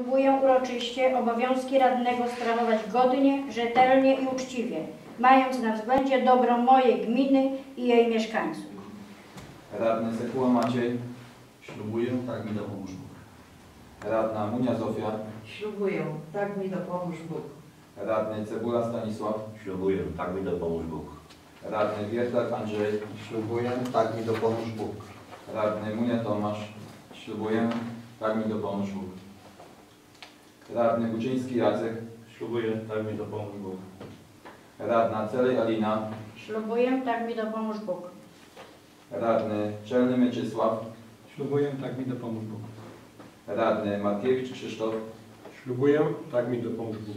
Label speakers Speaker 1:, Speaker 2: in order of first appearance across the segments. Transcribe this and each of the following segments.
Speaker 1: Ślubuję uroczyście obowiązki radnego sprawować godnie, rzetelnie i uczciwie, mając na względzie dobro mojej gminy i jej mieszkańców.
Speaker 2: Radny Sekuła Maciej,
Speaker 3: Ślubuję, tak mi dopomóż Bóg.
Speaker 2: Radna Munia Zofia,
Speaker 4: Ślubuję, tak mi dopomóż Bóg.
Speaker 2: Radny Cebula Stanisław,
Speaker 5: Ślubuję, tak mi dopomóż Bóg.
Speaker 2: Radny Wiertak Andrzej,
Speaker 3: Ślubuję, tak mi dopomóż Bóg.
Speaker 2: Radny Munia Tomasz, ślubuję, tak mi dopomóż Bóg. Radny Buczyński Jacek,
Speaker 5: Ślubuję, tak mi dopomóż Bóg.
Speaker 2: Radna Celej Alina,
Speaker 1: Ślubuję, tak mi dopomóż Bóg.
Speaker 2: Radny Czelny Mieczysław,
Speaker 6: Ślubuję, tak mi dopomóż Bóg.
Speaker 2: Radny Matkiewicz Krzysztof,
Speaker 6: Ślubuję, tak mi dopomóż Bóg.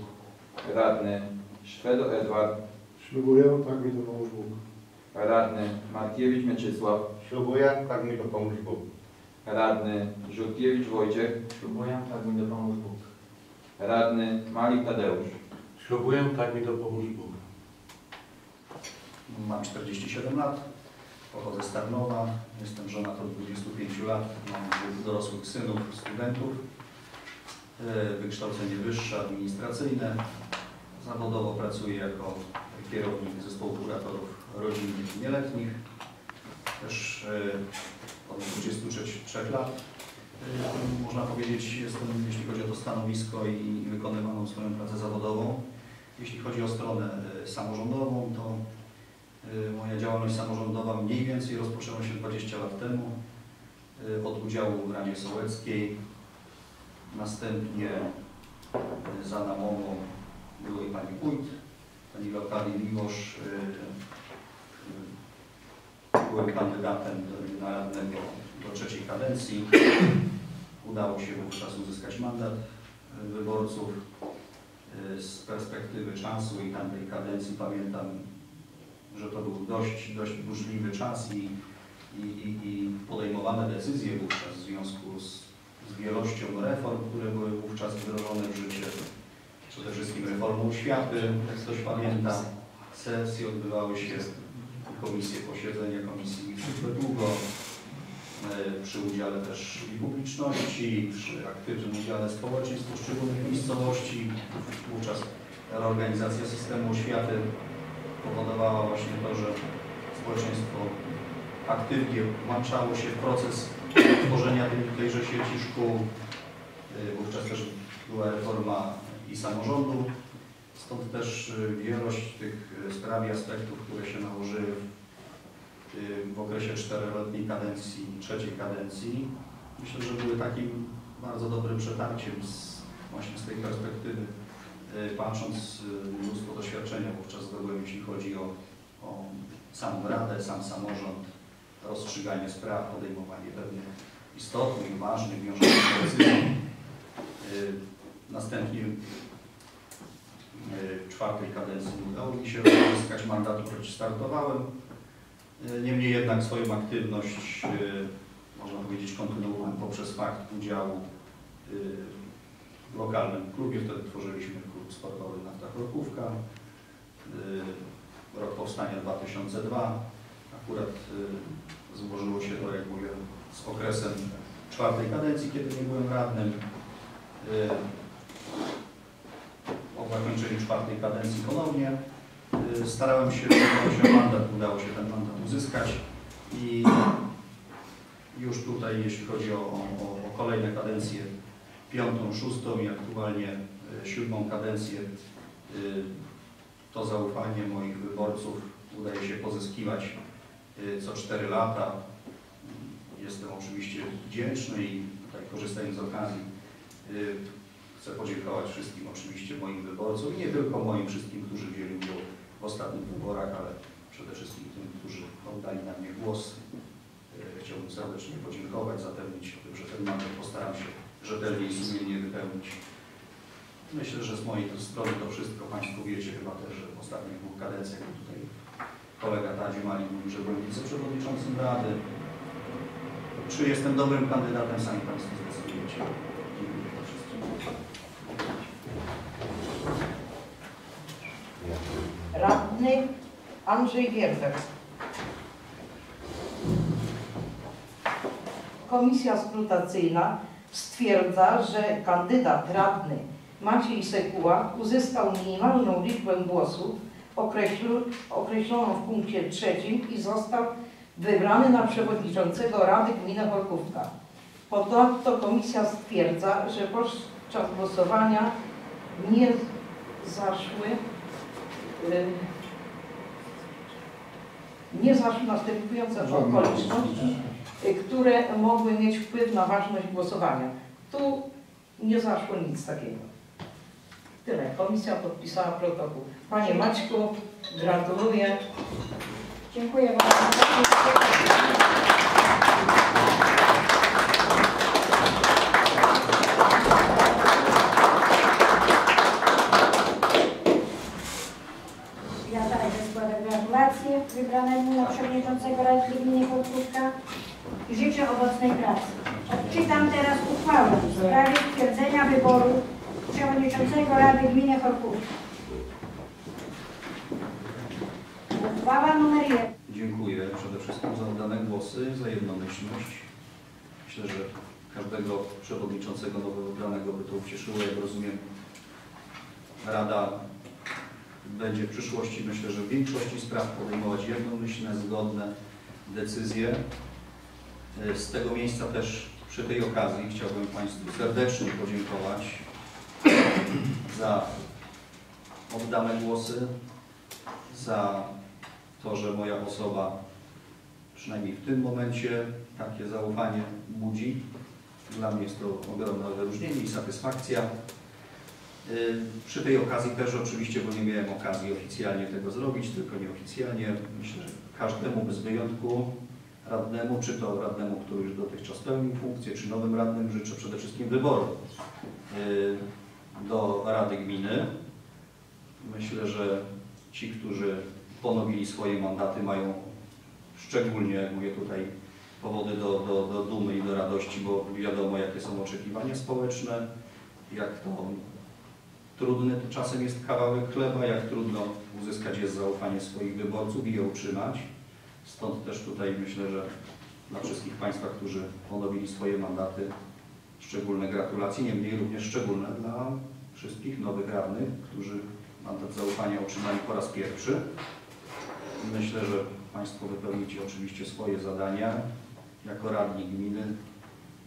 Speaker 2: Radny Szwedo Edward,
Speaker 6: Ślubuję, tak mi dopomóż Bóg.
Speaker 2: Radny Markiewicz Mieczysław,
Speaker 5: Ślubuję, tak mi dopomóż Bóg.
Speaker 2: Radny Żółkiewicz Wojciech,
Speaker 5: Ślubuję, tak mi dopomóż Bóg.
Speaker 2: Radny Malik Tadeusz.
Speaker 5: Ślubuję, tak mi dopomóż Bóg.
Speaker 3: Mam 47 lat, pochodzę z Tarnowa, jestem żonaty od 25 lat, mam dorosłych synów, studentów, E, wykształcenie wyższe, administracyjne. Zawodowo pracuję jako kierownik zespołu kuratorów rodzinnych i nieletnich. Też e, od 23 lat można powiedzieć jestem, jeśli chodzi o to stanowisko i wykonywaną swoją pracę zawodową. Jeśli chodzi o stronę e, samorządową, to e, moja działalność samorządowa mniej więcej rozpoczęła się 20 lat temu e, od udziału w Radzie Sołeckiej. Następnie za namową byłej pani Wójt, pani Lokali Miłosz. Byłem kandydatem do, radnego trzeciej kadencji. Udało się wówczas uzyskać mandat e, wyborców. E, Z perspektywy czasu i tamtej kadencji pamiętam, że to był dość, dość burzliwy czas i, i, i, podejmowane decyzje wówczas w związku z, z wielością reform, które były wówczas wdrożone w życie. Przede wszystkim reformą oświaty, jak ktoś pamięta. Sesje odbywały się, komisje, posiedzenia komisji niezwykle długo, przy udziale też i publiczności, przy aktywnym udziale społeczeństw poszczególnych miejscowości. Wówczas reorganizacja systemu oświaty powodowała właśnie to, że społeczeństwo aktywnie włączało się w proces tworzenia tej- tejże sieci szkół. Y, Wówczas też była reforma i samorządu, stąd też y, wielość tych y, spraw i aspektów, które się nałożyły w, y, w okresie czteroletniej kadencji, trzeciej kadencji. Myślę, że były takim bardzo dobrym przetarciem z, właśnie z tej perspektywy Y, patrząc y, mnóstwo doświadczenia wówczas zdobyłem, jeśli chodzi o, o samą radę, sam samorząd, rozstrzyganie spraw, podejmowanie pewnych istotnych, ważnych, wiążących decyzji. Następnie w czwartej kadencji udało mi się uzyskać mandatu, choć startowałem. Niemniej jednak swoją aktywność, y, można powiedzieć, kontynuowałem poprzez fakt udziału y, w lokalnym klubie. Wtedy tworzyliśmy klub sportowy Nafta Krokówka. Y, Rok powstania 2002. Akurat złożyło się to, jak mówię, z okresem czwartej kadencji, kiedy nie byłem radnym. Po zakończeniu czwartej kadencji ponownie starałem się udało się mandat, udało się ten mandat uzyskać i już tutaj, jeśli chodzi o, o, o kolejne kadencje, piątą, szóstą i aktualnie y, siódmą kadencję, y, to zaufanie moich wyborców udaje się pozyskiwać y, co cztery lata. Jestem oczywiście wdzięczny i tutaj korzystając z okazji y, chcę podziękować wszystkim oczywiście moim wyborcom i nie tylko moim wszystkim, którzy wzięli udział ostatnich wyborach, ale przede wszystkim tym, którzy oddali na mnie głos. Y, Chciałbym serdecznie podziękować, zapewnić o tym, że ten mandat postaram się rzetelnie i sumiennie wypełnić. Myślę, że z mojej strony to wszystko. Państwo wiecie chyba też, że w ostatnich dwóch kadencjach tutaj kolega Tadzie Mali mówił, że byłem wiceprzewodniczącym Rady. Czy jestem dobrym kandydatem, sami Państwo zdecydujecie. Dziękuję za wszystko.
Speaker 4: Radny Andrzej Wiertek. Komisja skrutacyjna stwierdza, że kandydat radny Maciej Sekuła uzyskał minimalną liczbę głosów określoną w punkcie trzecim i został wybrany na przewodniczącego Rady Gminy Chorkówka. Ponadto komisja stwierdza, że podczas głosowania nie zaszły y, zaszły następujące okoliczności, y, które mogły mieć wpływ na ważność głosowania. Tu nie zaszło nic takiego. Tyle. Komisja podpisała protokół. Panie Maćku, gratuluję.
Speaker 1: Dziękuję bardzo. Ja także składam gratulacje wybranemu na przewodniczącego Rady Gminy Chorkówka i życzę owocnej pracy. Odczytam teraz uchwałę w sprawie stwierdzenia wyboru przewodniczącego Rady Gminy Chorkówka. Uchwała numer 1.
Speaker 3: Dziękuję przede wszystkim za oddane głosy, za jednomyślność. Myślę, że każdego przewodniczącego nowo wybranego by to ucieszyło. Jak rozumiem, Rada będzie w przyszłości, myślę, że w większości spraw podejmować jednomyślne, zgodne decyzje. E, Z tego miejsca też przy tej okazji chciałbym Państwu serdecznie podziękować za oddane głosy, za to, że moja osoba przynajmniej w tym momencie takie zaufanie budzi. Dla mnie jest to ogromne wyróżnienie i satysfakcja. Y, Przy tej okazji też oczywiście, bo nie miałem okazji oficjalnie tego zrobić, tylko nieoficjalnie, myślę, że każdemu bez wyjątku radnemu, czy to radnemu, który już dotychczas pełnił funkcję, czy nowym radnym życzę przede wszystkim wyboru y, do Rady Gminy. Myślę, że ci, którzy ponowili swoje mandaty, mają szczególnie, jak mówię tutaj, powody do, do, do dumy i do radości, bo wiadomo, jakie są oczekiwania społeczne, jak to trudny to czasem jest kawałek chleba, jak trudno uzyskać jest zaufanie swoich wyborców i je utrzymać. Stąd też tutaj myślę, że dla wszystkich Państwa, którzy ponowili swoje mandaty, szczególne gratulacje, niemniej również szczególne dla wszystkich nowych radnych, którzy mandat zaufania otrzymali po raz pierwszy. Myślę, że Państwo wypełnicie oczywiście swoje zadania jako radni gminy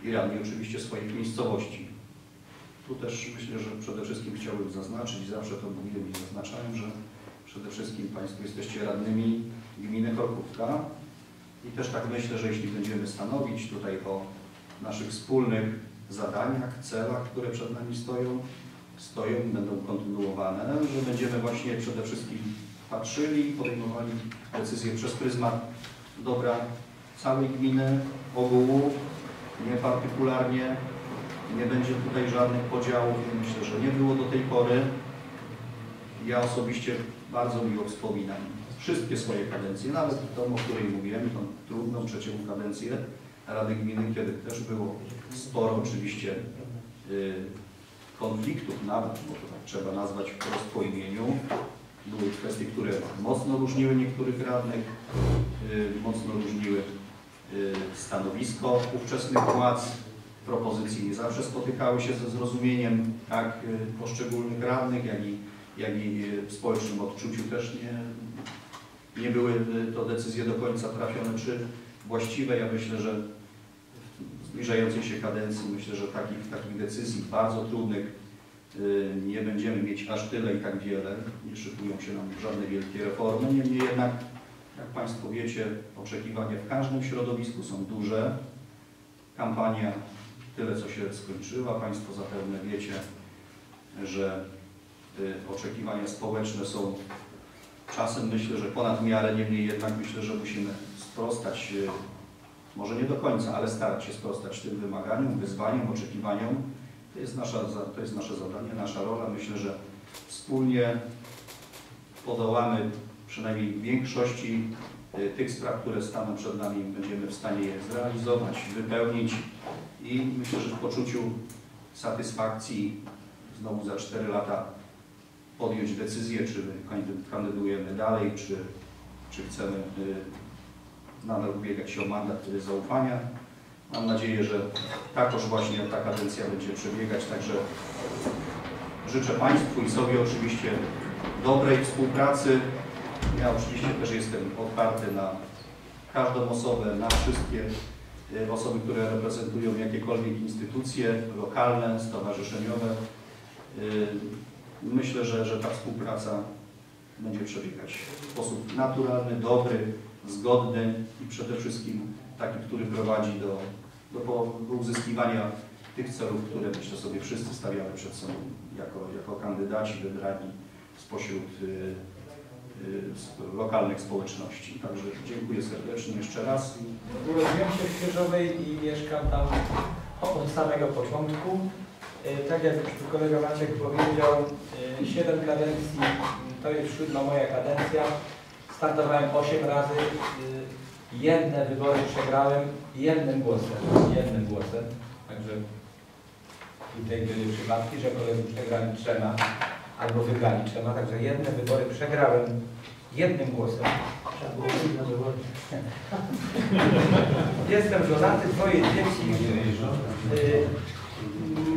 Speaker 3: i radni oczywiście swoich miejscowości. Tu też myślę, że przede wszystkim chciałbym zaznaczyć, zawsze to mówiłem i zaznaczałem, że przede wszystkim Państwo jesteście radnymi gminy Chorkówka i też tak myślę, że jeśli będziemy stanowić tutaj o naszych wspólnych zadaniach, celach, które przed nami stoją, stoją będą kontynuowane, że będziemy właśnie przede wszystkim patrzyli i podejmowali decyzje przez pryzmat dobra całej gminy, ogółu, nie partykularnie, nie będzie tutaj żadnych podziałów myślę, że nie było do tej pory. Ja osobiście bardzo miło wspominam wszystkie swoje kadencje, nawet tą, o której mówiłem, tą trudną trzecią kadencję Rady Gminy, kiedy też było sporo oczywiście y, konfliktów nawet, bo to tak trzeba nazwać wprost po imieniu. Były kwestie, które mocno różniły niektórych radnych, y, mocno różniły y, stanowisko ówczesnych władz. Propozycje nie zawsze spotykały się ze zrozumieniem tak poszczególnych radnych, jak i, jak i y, w społecznym odczuciu też nie, nie były y, to decyzje do końca trafione czy właściwe. Ja myślę, że w zbliżającej się kadencji myślę, że takich, takich decyzji bardzo trudnych nie będziemy mieć aż tyle i tak wiele. Nie szykują się nam żadne wielkie reformy. Niemniej jednak, jak Państwo wiecie, oczekiwania w każdym środowisku są duże. Kampania tyle, co się skończyła. Państwo zapewne wiecie, że y, oczekiwania społeczne są czasem myślę, że ponad miarę, niemniej jednak myślę, że musimy sprostać, y, może nie do końca, ale starać się sprostać tym wymaganiom, wyzwaniom, oczekiwaniom. To jest, nasza, za- to jest nasze zadanie, nasza rola. Myślę, że wspólnie podołamy przynajmniej większości y, tych spraw, które staną przed nami, będziemy w stanie je zrealizować, wypełnić i myślę, że w poczuciu satysfakcji znowu za 4 lata podjąć decyzję, czy my kandy- kandydujemy dalej, czy, czy chcemy y, nadal ubiegać się o mandat zaufania. Mam nadzieję, że takoż właśnie ta kadencja będzie przebiegać, także życzę Państwu i sobie oczywiście dobrej współpracy. Ja oczywiście też jestem otwarty na każdą osobę, na wszystkie osoby, które reprezentują jakiekolwiek instytucje lokalne, stowarzyszeniowe. Y, Myślę, że, że ta współpraca będzie przebiegać w sposób naturalny, dobry, zgodny i przede wszystkim taki, który prowadzi do, do, do uzyskiwania tych celów, które myślę sobie wszyscy stawiamy przed sobą jako, jako kandydaci wybrani spośród z lokalnych społeczności. Także dziękuję serdecznie jeszcze raz.
Speaker 7: Urodziłem się w Świeżowej i mieszkam tam od samego początku. E, Tak jak już kolega Maciek powiedział, 7 kadencji, to jest siódma moja kadencja. Startowałem 8 razy. Jedne wybory przegrałem jednym głosem. Jednym głosem. Także tutaj były przypadki, że koledzy przegrali trzema albo wygrali trzema. Także jedne wybory przegrałem jednym głosem. Jestem żonaty, dwoje dzieci. Y,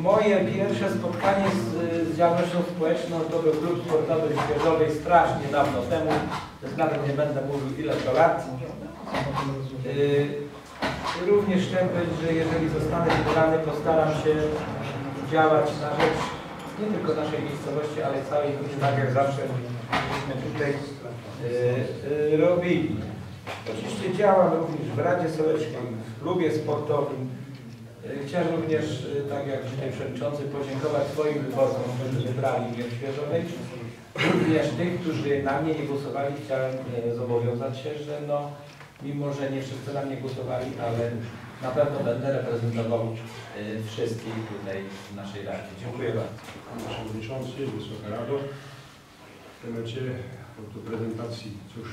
Speaker 7: Moje pierwsze spotkanie z, z działalnością społeczną to był klub sportowy w Świeżowej strasznie dawno temu. Nawet nie będę mówił ile to lat. Y, Również chcę powiedzieć, że jeżeli zostanę wybrany, postaram się działać na rzecz nie tylko naszej miejscowości, ale całej gminy, tak jak zawsze myśmy tutaj y, y, robili. Oczywiście działam również w Radzie Sołeckiej, w klubie sportowym. Y, Chciałem również, tak jak dzisiaj przewodniczący, podziękować swoim wyborcom, którzy wybrali mnie w Świeżowej. Również tych, którzy na mnie nie głosowali, chciałem zobowiązać się, że no, mimo że nie wszyscy na mnie głosowali, ale na pewno będę reprezentował y, wszystkich tutaj w naszej Radzie. Dziękuję bardzo.
Speaker 6: Panie Przewodniczący, Wysoka Rado. W od do prezentacji, cóż,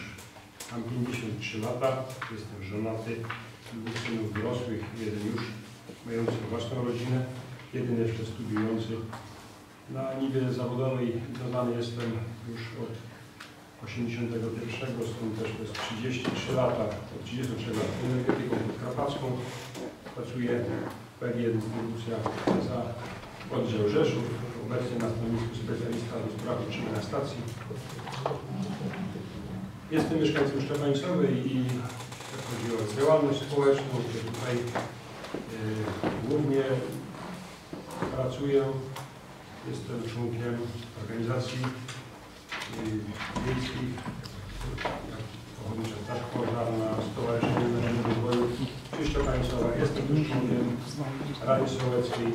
Speaker 6: mam 53 lata, jestem żonaty, dwóch synów dorosłych, jeden już mający własną rodzinę, jeden jeszcze studiujący. Na niwie zawodowej dodany jestem już od 81, stąd też to jest 33 lata, od 33 lat energetyką podkarpacką. Pracuję w PGE Dystrybucja za oddział Rzeszów, obecnie na stanowisku specjalista do spraw utrzymania stacji. Jestem mieszkańcem Szczepańcowej i jak chodzi o działalność społeczną, to tutaj y, głównie pracuję, jestem członkiem organizacji wiejskich, Ochotnicza Straż Pożarna, Stowarzyszenie Narodowego Rozwoju Szczepańcowa. Jestem też członkiem Rady Sołeckiej,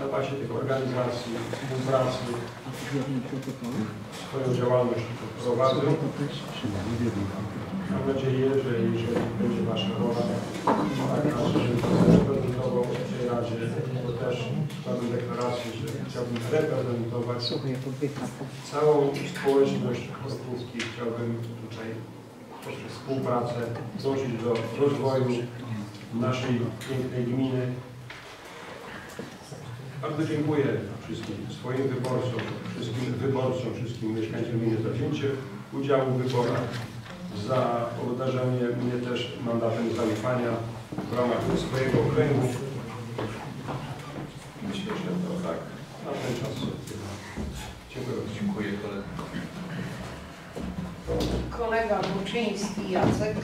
Speaker 6: na bazie tych organizacji, współpracy, swoją działalność prowadzę. Mam nadzieję, że jeżeli będzie Wasza wola, taka, żebym w tej Radzie, też składam deklarację, że chciałbym reprezentować całą społeczność Korpówki. Chciałbym tutaj poprzez współpracę dążyć do rozwoju naszej pięknej gminy, bardzo dziękuję wszystkim swoim wyborcom, wszystkim wyborcom, wszystkim mieszkańcom gminy za wzięcie udziału w wyborach, za obdarzenie mnie też mandatem zaufania w ramach swojego okręgu. Myślę, że to tak na ten czas. Dziękuję bardzo.
Speaker 2: Dziękuję koledze.
Speaker 4: Kolega Buczyński Jacek.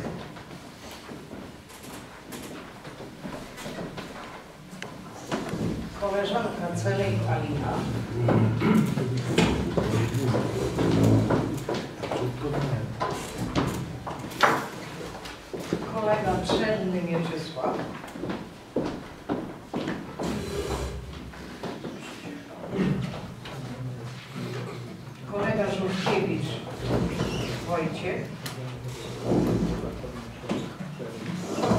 Speaker 4: Koleżanka Celej Alina. Kolega Trzenny Mieczysław. Kolega Żółkiewicz Wojciech.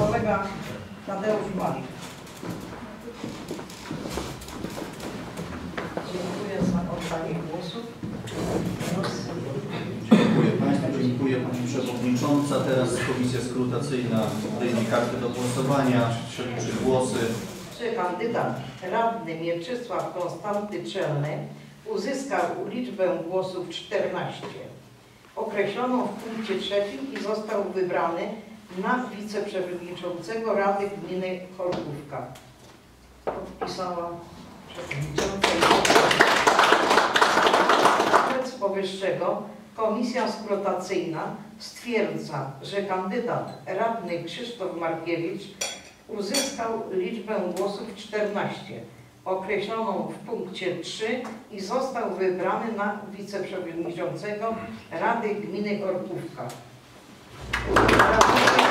Speaker 4: Kolega Tadeusz Malik. Dziękuję za oddanie głosu. Proszę.
Speaker 3: Dziękuję Państwu, dziękuję Pani Przewodnicząca. Teraz Komisja Skrutacyjna wyjmie karty do głosowania, przeliczy głosy.
Speaker 4: Czy kandydat radny Mieczysław Konstanty Czelny uzyskał liczbę głosów 14, określoną w punkcie trzecim i został wybrany na wiceprzewodniczącego Rady Gminy Chorkówka. Podpisała przewodnicząca. Wobec powyższego Komisja Skrotacyjna stwierdza, że kandydat radny Krzysztof Markiewicz uzyskał liczbę głosów 14, określoną w punkcie 3 i został wybrany na wiceprzewodniczącego Rady Gminy Gorkówka. Rada